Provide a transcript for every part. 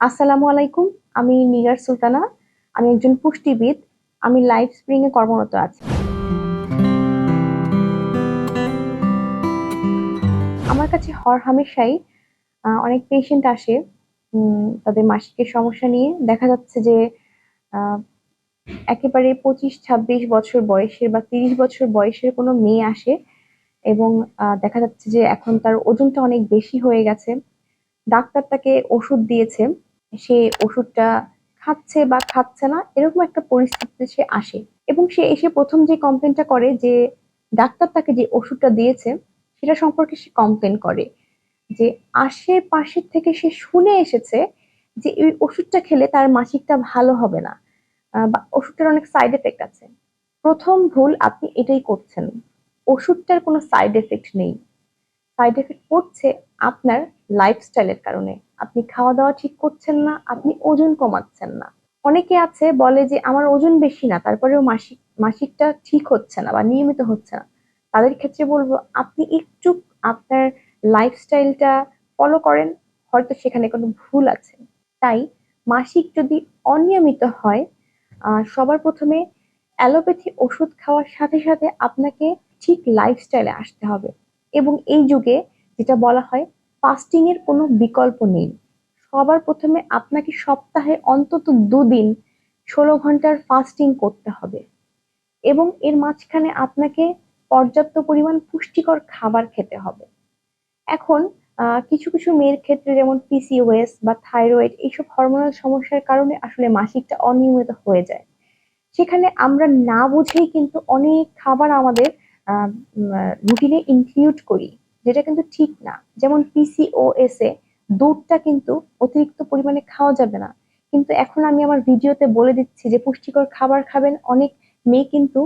আসসালামু আলাইকুম, আমি নিগার সুলতানা, আমি একজন পুষ্টিবিদ, আমি লাইফ স্প্রিং এ কর্মরত আছি। আমার কাছে হর হামেশাই অনেক পেশেন্ট আসে তাদের মাসিকের সমস্যা নিয়ে। দেখা যাচ্ছে যে একেবারে পঁচিশ, ছাব্বিশ বছর বয়সের বা তিরিশ বছর বয়সের কোনো মেয়ে আসে এবং দেখা যাচ্ছে যে এখন তার ওজনটা অনেক বেশি হয়ে গেছে। ডাক্তার তাকে ওষুধ দিয়েছে। সে ওষুধটা খাচ্ছে বা খাচ্ছে না, এরকম একটা পরিস্থিতিতে সে আসে। এবং সে এসে প্রথম যে কমপ্লেনটা করে যে ডাক্তার তাকে যে ওষুধটা দিয়েছে, সেটা সম্পর্কে সে কমপ্লেন করে। যে আশেপাশের থেকে সে শুনে এসেছে যে এই ওষুধটা খেলে তার মাসিকটা ভালো হবে না বা ওষুধটার অনেক সাইড এফেক্ট আছে। প্রথম ভুল আপনি এটাই করছেন। ওষুধটার কোনো সাইড এফেক্ট নেই। সাইড এফেক্ট পড়ছে আপনার লাইফস্টাইলের কারণে। আপনি খাওয়া দাওয়া ঠিক করছেন না, আপনি ওজন কমাচ্ছেন না। অনেকে আছে বলে যে, আমার ওজন বেশি না, তারপরেও মাসিক, মাসিকটা ঠিক হচ্ছে না বা নিয়মিত হচ্ছে না। তাদের ক্ষেত্রে বলব, আপনি একটু আপনার লাইফস্টাইলটা ফলো করেন, হয়তো সেখানে কোনো ভুল আছে। তাই মাসিক যদি অনিয়মিত হয় সবার প্রথমে অ্যালোপ্যাথি ওষুধ খাওয়ার সাথে সাথে আপনাকে ঠিক লাইফস্টাইলে আসতে হবে। এবং এই যুগে যেটা বলা হয় ফাস্টিং এর কোনো বিকল্প নেই। সবার প্রথমে আপনাকে সপ্তাহে অন্তত দুদিন ষোলো ঘণ্টার ফাস্টিং করতে হবে এবং এর মাঝখানে আপনাকে পর্যাপ্ত পরিমাণ পুষ্টিকর খাবার খেতে হবে। এখন কিছু কিছু মেয়ের ক্ষেত্রে যেমন পিসিওএস বা থাইরয়েড এইসব হরমোনাল সমস্যার কারণে আসলে মাসিকটা অনিয়মিত হয়ে যায়। সেখানে আমরা না বুঝেই কিন্তু অনেক খাবার আমাদের রুটিনে ইনক্লুড করি, যেটা কিন্তু ঠিক না। যেমন পিসিওএস এ দুধটা কিন্তু অতিরিক্ত পরিমাণে খাওয়া যাবে না। কিন্তু এখন আমি আমার ভিডিওতে বলে দিচ্ছি যে, পুষ্টিকর খাবার খাবেন। অনেক মেয়ে কিন্তু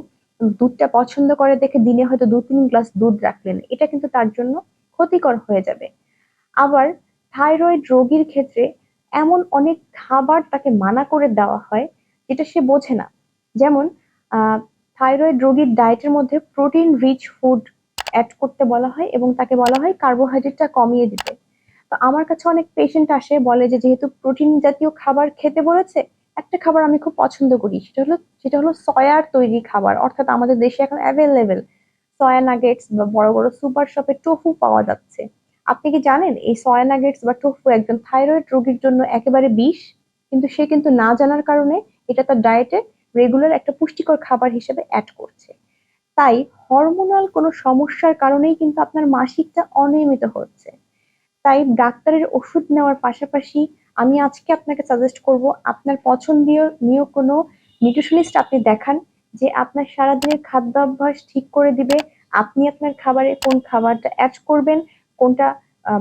দুধটা পছন্দ করে দেখে দিনে হয়তো দু তিন গ্লাস দুধ রাখলেন। এটা কিন্তু তার জন্য ক্ষতিকর হয়ে যাবে। আবার থাইরয়েড রোগীর ক্ষেত্রে এমন অনেক খাবার তাকে মানা করে দেওয়া হয়, যেটা সে বোঝে না। যেমন থাইরয়েড রোগীর ডায়েটের মধ্যে প্রোটিন রিচ ফুড অ্যাড করতে বলা হয় এবং তাকে বলা হয় কার্বোহাইড্রেটটা কমিয়ে দিতে। তো আমার কাছে অনেক পেশেন্ট আসে, বলে যে যেহেতু প্রোটিন জাতীয় খাবার খেতে বলেছে, একটা খাবার আমি খুব পছন্দ করি, সেটা হলো সেটা হলো সয়ার তৈরি খাবার। অর্থাৎ আমাদের দেশে এখন অ্যাভেলেবেল সয়া নাগেটস বা বড় বড় সুপার শপে টোফু পাওয়া যাচ্ছে। আপনি কি জানেন, এই সয়া নাগেটস বা টোফু একজন থাইরয়েড রোগীর জন্য একেবারে বিষ, কিন্তু সে কিন্তু না জানার কারণে এটা তার ডায়েটে রেগুলার একটা পুষ্টিকর খাবার হিসেবে অ্যাড করছে। তাই হরমোনাল কোনো সমস্যার কারণেই কিন্তু আপনার মাসিকটা অনিয়মিত হচ্ছে। তাই ডাক্তারের ওষুধ নেওয়ার পাশাপাশি আমি আজকে আপনাকে সাজেস্ট করব, আপনার পছন্দীয় নিয়ে কোনো নিউট্রিশনিস্ট আপনি দেখান যে আপনার সারাদিনের খাদ্যাভ্যাস ঠিক করে দিবে, আপনি আপনার খাবারে কোন খাবারটা অ্যাড করবেন, কোনটা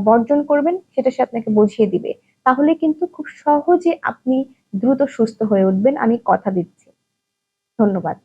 বর্জন করবেন সেটা সে আপনাকে বুঝিয়ে দিবে। তাহলে কিন্তু খুব সহজে আপনি দ্রুত সুস্থ হয়ে উঠবেন, আমি কথা দিচ্ছি। ধন্যবাদ।